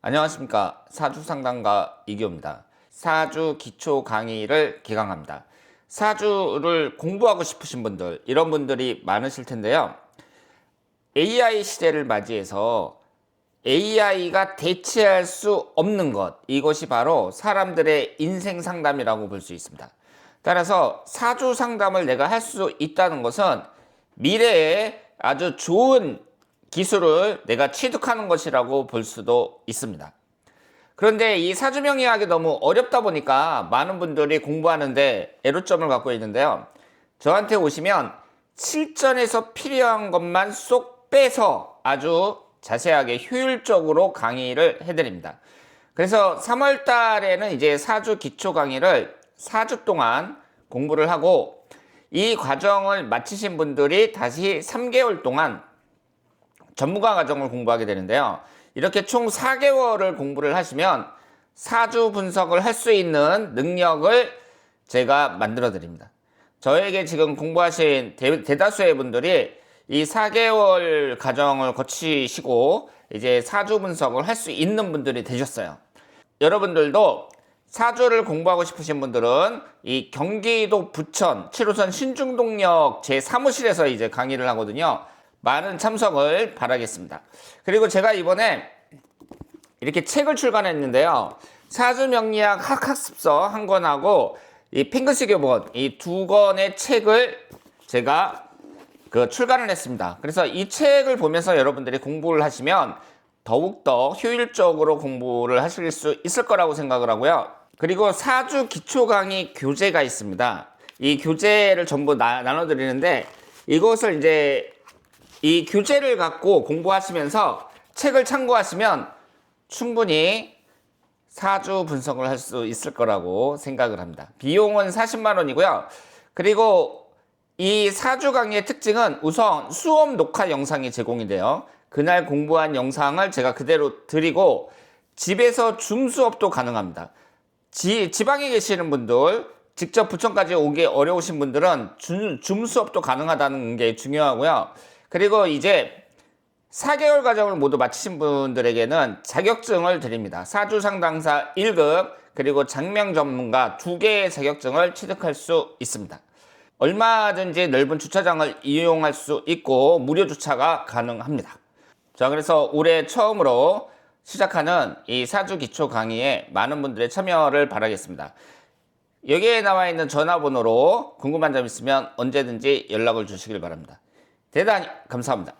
안녕하십니까 사주 상담가 이기호입니다. 사주 기초 강의를 개강합니다. 사주를 공부하고 싶으신 분들 이런 분들이 많으실 텐데요. AI 시대를 맞이해서 AI가 대체할 수 없는 것 이것이 바로 사람들의 인생 상담이라고 볼 수 있습니다. 따라서 사주 상담을 내가 할 수 있다는 것은 미래에 아주 좋은 기술을 내가 취득하는 것이라고 볼 수도 있습니다. 그런데 이 사주명리학이 너무 어렵다 보니까 많은 분들이 공부하는데 애로점을 갖고 있는데요. 저한테 오시면 실전에서 필요한 것만 쏙 빼서 아주 자세하게 효율적으로 강의를 해드립니다. 그래서 3월 달에는 이제 사주 기초 강의를 4주 동안 공부를 하고 이 과정을 마치신 분들이 다시 3개월 동안 전문가 과정을 공부하게 되는데요. 이렇게 총 4개월을 공부를 하시면 사주 분석을 할 수 있는 능력을 제가 만들어 드립니다. 저에게 지금 공부하신 대, 대다수의 분들이 이 4개월 과정을 거치시고 이제 사주 분석을 할 수 있는 분들이 되셨어요. 여러분들도 사주를 공부하고 싶으신 분들은 이 경기도 부천 7호선 신중동역 제 사무실에서 이제 강의를 하거든요. 많은 참석을 바라겠습니다. 그리고 제가 이번에 이렇게 책을 출간했는데요. 사주명리학 학학습서 한 권하고 이 핑크시 교본 이 두 권의 책을 제가 그 출간을 했습니다. 그래서 이 책을 보면서 여러분들이 공부를 하시면 더욱더 효율적으로 공부를 하실 수 있을 거라고 생각을 하고요. 그리고 사주 기초 강의 교재가 있습니다. 이 교재를 전부 나, 나눠드리는데 이것을 이제 이 교재를 갖고 공부하시면서 책을 참고하시면 충분히 사주 분석을 할 수 있을 거라고 생각을 합니다. 비용은 40만 원이고요. 그리고 이 사주 강의의 특징은 우선 수업 녹화 영상이 제공이 돼요. 그날 공부한 영상을 제가 그대로 드리고 집에서 줌 수업도 가능합니다. 지, 지방에 계시는 분들 직접 부천까지 오기 어려우신 분들은 줌, 줌 수업도 가능하다는 게 중요하고요. 그리고 이제 4개월 과정을 모두 마치신 분들에게는 자격증을 드립니다. 사주 상담사 1급 그리고 장명 전문가 2개의 자격증을 취득할 수 있습니다. 얼마든지 넓은 주차장을 이용할 수 있고 무료 주차가 가능합니다. 자, 그래서 올해 처음으로 시작하는 이 사주 기초 강의에 많은 분들의 참여를 바라겠습니다. 여기에 나와 있는 전화번호로 궁금한 점 있으면 언제든지 연락을 주시길 바랍니다. 대단히 감사합니다.